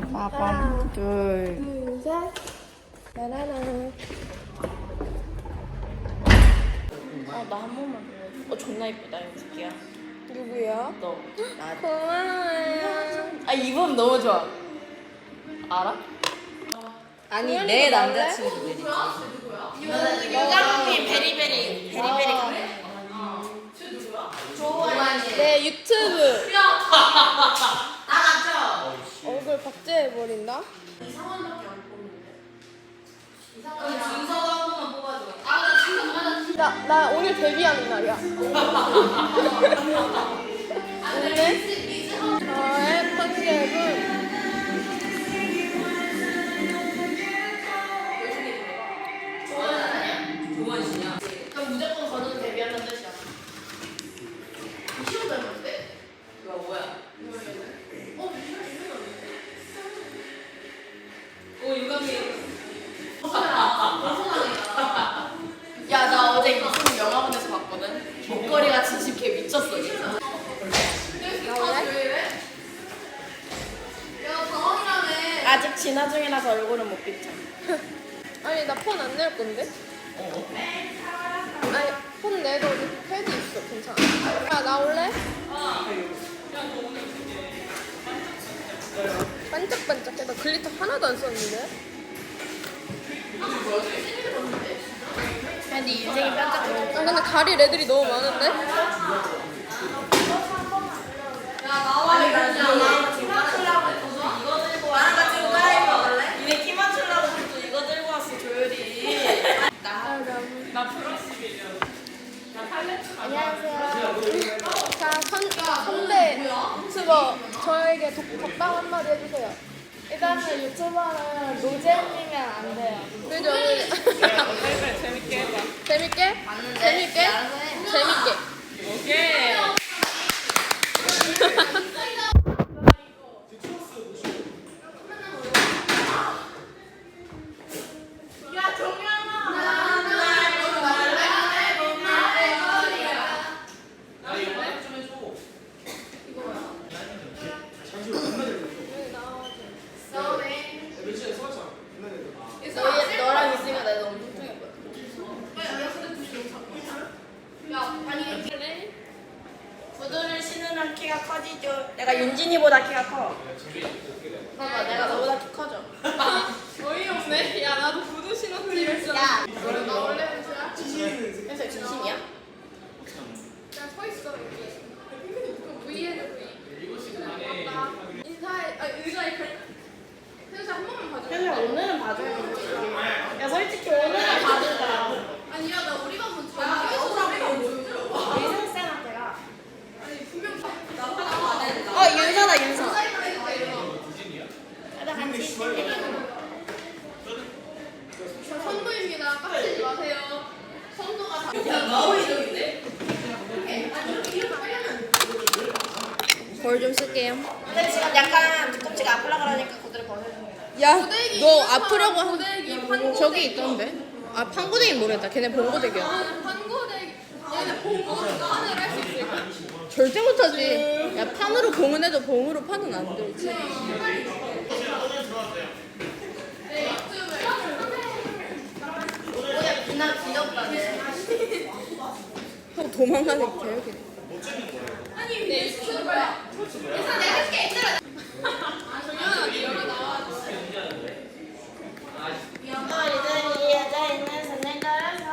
이제 빠밤 둘 둘, 셋. 짜라란. 어, 나한 번만 보여. 어, 존나 이쁘다, 이 새끼야. 누구야? 너. 나. 고마워요. 아, 이번 너무 좋아. 알아? 아니, 내 남자친구들이지. 유강이 베리베리, 베리베리 가네. 내 유튜브. 박제해버린다? 나, 나 오늘 데뷔하는 날이야. 오늘 저의 컨셉은 아니 폰 내도 패드 있어 괜찮아 야 나올래? 반짝반짝해 나 글리터 하나도 안 썼는데 근데 인생이 반짝거려. 아 근데 가릴 애들이 너무 많은데? 니네 키 맞추려고 또 이거 들고 왔어, 조율이. 안녕하세요 자 선, 선배 유튜버 저에게 독, 덕담 한마디 해주세요 일단은 유튜버는 노잼이면 안 돼요. 그죠? 재밌게 해봐 재밌게? 재밌게? 재밌게 오케이. 야, 나 원래? 현수 진심이야? 그냥 서 있어 여기 그 V에도 V 맞다 인사해 아 의자에 걸 현수 한 번만 봐줘 현수야 오늘은 봐줘야지. 야 솔직히 오늘은 봐주자. 아니야 나 우리 반문 야 여기서 우리 반문 이승쌤한테 가. 아니 분명 어 윤서다 윤서. 선도입니다 깍지지 마세요. 선도가 다 야 마오 이동인데? 거울 좀 쓸게요. 근데 지금 약간 뒤꿈치가 아플라 그러니까 그대로 벗어줍니다. 야너 아프려고 한 저기 있던데? 아 판고데기 모르겠다. 걔네 봉고데기야. 판고데기. 얘네 봉고 판을 할 수 있을까? 절대 못하지. 야 판으로 봉은 해도 봉으로 판은 안 되지 비나 비었다네. 하고 도망가는 게 개혁이네 너희들이 여자 있는 선을 따라서.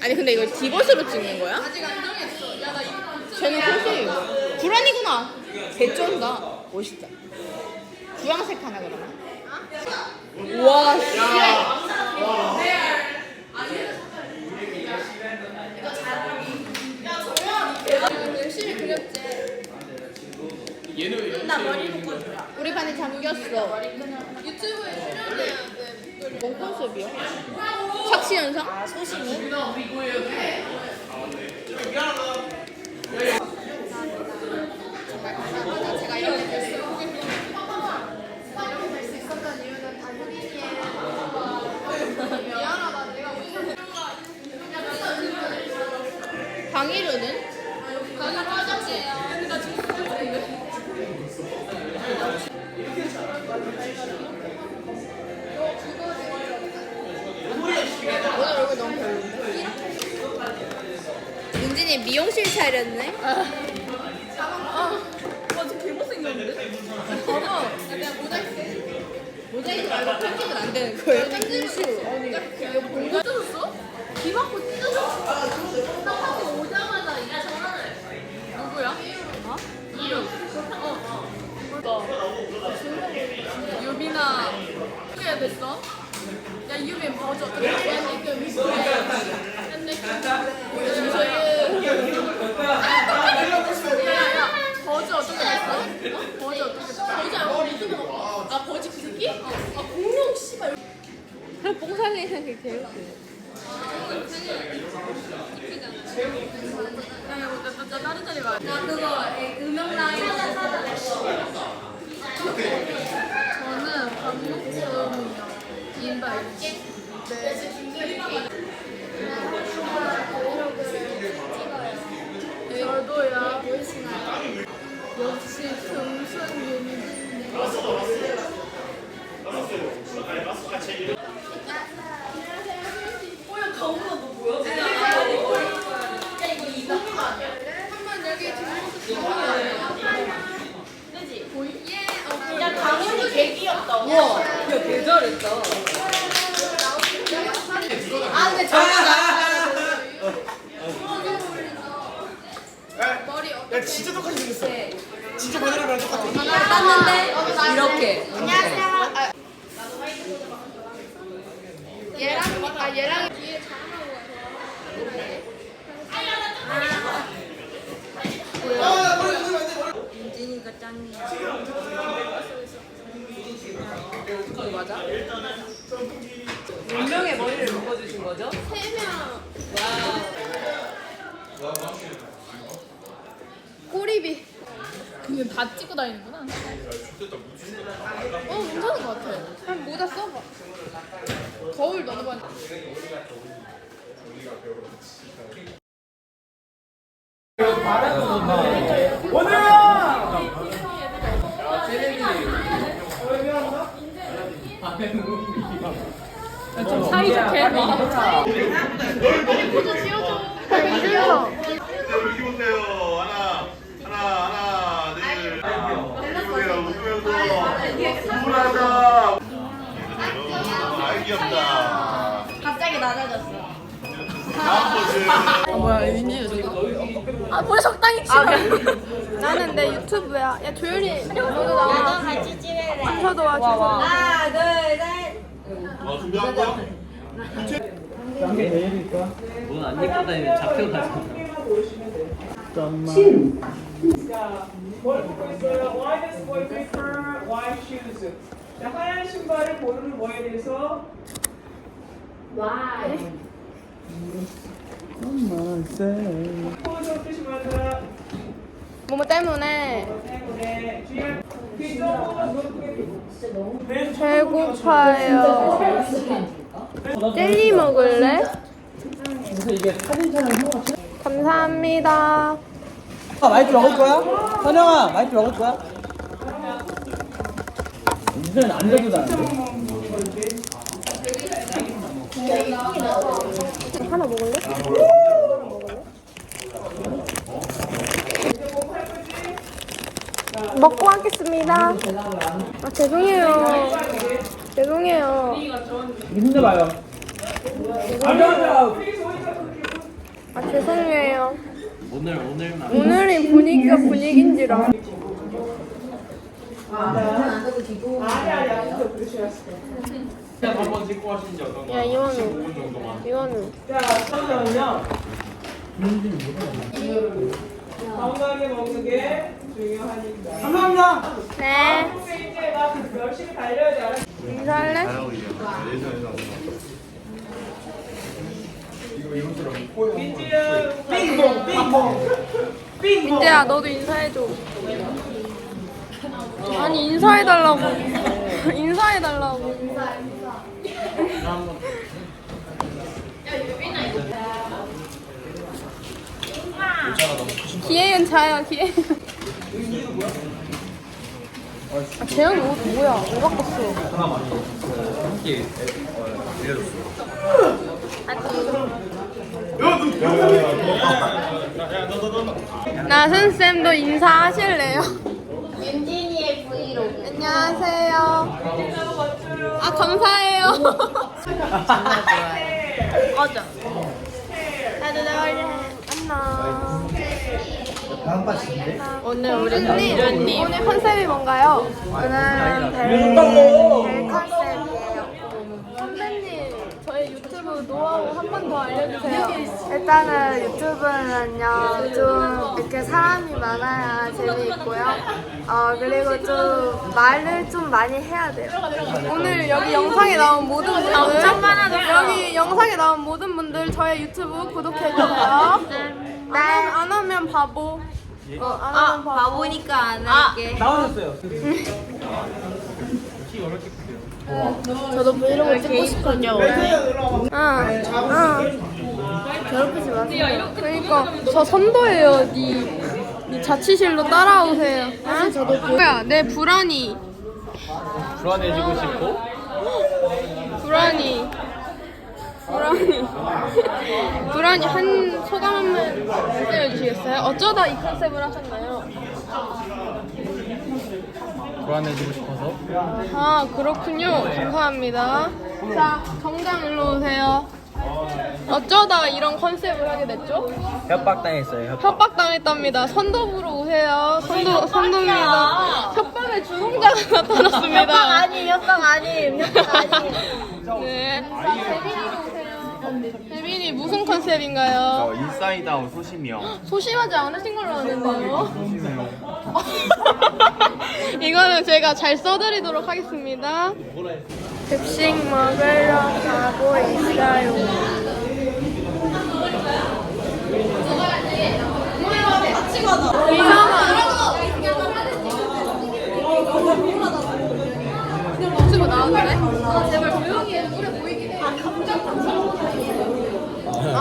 아니 근데 이걸 디봇으로 찍는 거야? 아직 안 정했어. 쟤는 컷이에요 불안이구나 개쩐다 멋있다 주황색 하나 그러나? 와 씨. 열심히 그렸지 나 머리 묶어줘라. 우리 반이 잠겼어 유튜브에 출연해야 돼. 뭔 컨셉이야? 착시 현상? 아 소심이? 제가 될 수, 이렇게 될 수 있었던 이유는 다 효린이의 미안하다. 내가 오늘 강희루는? 강의 화장실이에요. 근데 나 지금 유빈이 미용실 차렸네. 맞아 개 못생겼는데? 봐봐. 내가 모자이크. 모자 편집은 안 되는 거예요. 아니. 이거 뭔가 뜯었어? 귀 막고 찢어졌어. 나 하고 오자마자 이게 전화를. 누구야? 어? 이름. 어. 너. 유빈아. 어떻게 됐어? 야 유빈 버즈 어떻게 됐어? 야 지금 야야 버즈 어떻게 됐어? 어? 버즈 어떻게 됐어? 버즈 알고 리듬은 아 버즈 그 새끼? 어. 아 공룡 씨발 뽕 살리는 게 제일 웃겨. 야, 야, 나, 그거 음영 라인 저는 박목수이요. 인바이. 네. 저도요. 역시 금순 윤진. 한번 여기 뒷모습 보이? 예. 야 강훈이 개 귀엽다. 우와. 야개 잘했다. 아 근데 저거 머리 어 야 진짜 똑같이 생겼어. 진짜 모델이랑 똑같아. 땄는데 이렇게 안녕하세요. 아, 얘랑 아 얘랑 뒤에 몇 명의 머리를 묶어주신 거죠? 세명 꼬리비 그냥 다 찍고 다니는구나. 어 괜찮은 것 같아. 한 모자 써봐. 거울 넣어봐. 사이좋게 포즈 지어줘 지어줘 여기 보세요. 하나, 하나, 하나, 둘. 웃으세요. 웃으면서 우울하다. 아이 귀엽다. 갑자기 낮아졌어. 다음 포즈. 아 뭐야 적당히 치워 나는 내 유튜브야 야 조율이 너도 나와 같이 찍을래. 준서 도 와 준서 하나, 둘, 셋. 와 준비한 거야? 넌안 입고 다니면 잡혀가지고. boy? 자, 하얀 신발을 고르는 뭐에 대해서? Why? 포즈 뜻이 뭐더라? 뭐뭐 때문에 때문에 주의할 귀좀 배고파요 젤리 먹을래? 감사합니다 아, 마이크 먹을 거야? 선영아, 마이크 먹을 거야? 이제는 안 돼도 나. 하나 먹을래? 먹고 하겠습니다 아 죄송해요 죄송해요 힘내봐요. 맞아, 아 죄송해요 오늘 오늘만. 오늘이 분위기가 분위기인지라 한번 찍고 하시는지 어떤 야 5분 정도만. 이원우 자, 선영은요. 건강하게 먹는 게 중요하니까. 감사합니다. 네 이제 막 열심히 달려야 돼. 인사할래? 민지야, 빙봉, 빙봉. 민재야 너도 인사해줘 아니 인사해달라고. 인사해달라고. 기혜은 자요 기혜은 아 재현이 옷 뭐야? 왜 바꿨어? 함께 알려줬어. 아니 야, 너 나순 쌤도 인사하실래요? 안녕하세요. 아 감사해요. 꺼져. 나도 나올래. 안녕. 다음 파트인데? 오늘 우리 언니 오늘 컨셉이 뭔가요? 오늘은 별, 별 컨셉이에요. 선배님 저희 유튜브 노하우 한 번 더 알려주세요. 일단은 유튜브는요 좀 이렇게 사람이 많아야 재미있고요. 어 그리고 좀 말을 좀 많이 해야 돼요. 오늘 여기 영상에 나온 모든 분들. 여기 영상에 나온 모든 분들 저의 유튜브 구독해 주세요. 네. 안, 안 하면 바보. 어, 안 하면 바보. 바보니까 안 할게. 나와줬어요. 저도 브이로그 찍고 싶거든요. 오늘. 응, 응. 괴롭히지 마세요. 그러니까 저 선도예요. 니, 니 자취실로 따라오세요. 응? 저도 뭐야? 내 불안이. 불안해지고 싶고 불안이. 불안이. 불안이 한 소감 한번 알려주시겠어요? 어쩌다 이 컨셉을 하셨나요? 불안해지고 싶어서 아 그렇군요. 감사합니다. 자 정장 일로 오세요. 어쩌다 이런 컨셉을 하게 됐죠? 협박당했어요. 협박. 협박당했답니다. 선도부로 오세요. 선도 선도입니다. 협박의 주동자가 나타났습니다. 협박 아님, 협박 아님, 협박 아님. 네. 대빈이 무슨 컨셉인가요? 인사이드 아웃 소심이요 소심하지 않으신 걸로 아는데요. 이거는 제가 잘 써드리도록 하겠습니다. 급식 먹으러 가고 있어요. 유튜브 나왔네? 제발 조용히 해. 노래 보이긴 해.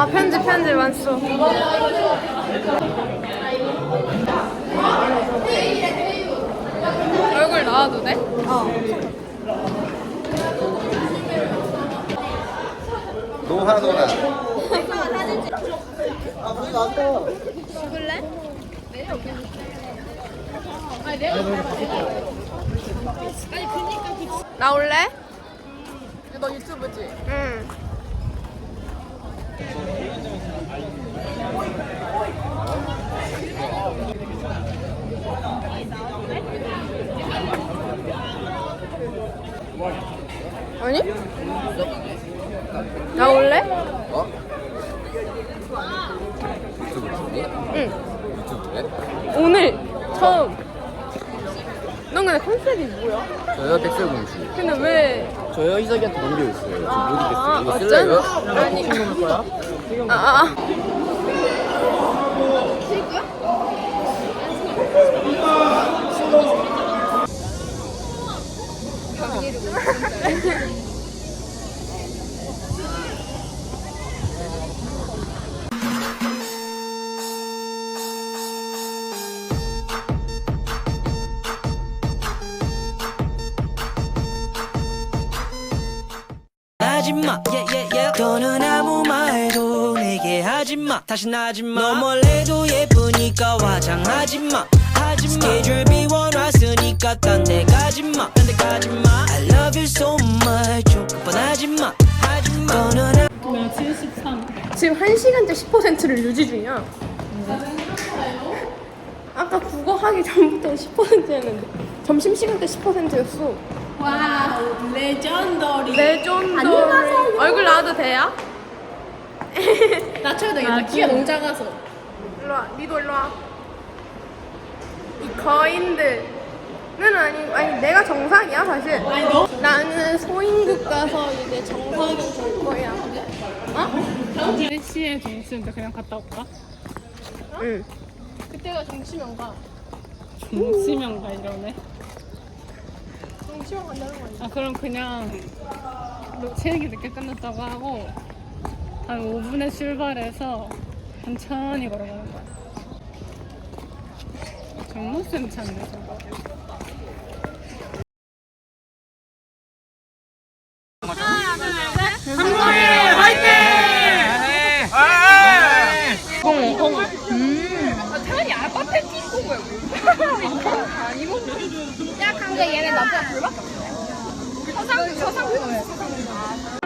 아, 편집, 편집 완수. 얼굴 나와도 돼? 너무 하나 더 하나. 나올래? 너 유튜브지? 응. 아니? 나 올래? 어? 응. 오늘 처음. 넌 근데 컨셉이 뭐야? 저요 백설공주. 근데 왜? 저요 희석이한테 넘겨 있어요. 지금 못 아, 이겼어요. 이거 어쩐? 쓸래요? 아니. 거야? 아, 아. 아. 더는 아무 말도 내게 하지마. 다신 하지마. 너 몰래도 예쁘니까 화장하지마. 하지마. 스케줄 비워놨으니까 딴 데 가지마. 딴 데 가지마. I love you so much. 조금만 하지마. 하지마. 더는 지금 1시간째 10%를 유지 중이야. 아까 국어 하기 전부터 10%였는데 점심시간 때 10%였어. 와우 레전더리 레전드. 얼굴 나와도 돼요? 낮춰야 되겠다 키가 너무 작아서 일로 와. 니도 일로 와. 이 거인들은 아니 아니 내가 정상이야 사실. 나는 소인국 가서 이제 정상이 될 거야. 어? 3시에 정수인데 그냥 갔다 올까? 응. 그때가 정치면 가. 정시면 가 이러네 정치면 간다는 거 아니야? 아 그럼 그냥 너 체육이 늦게 끝났다고 하고 한 5분에 출발해서 천천히 걸어가는 거야 정모쌤 찾네 저거 생각하는데 얘네 남자 둘밖에. 서상 서상. 서상.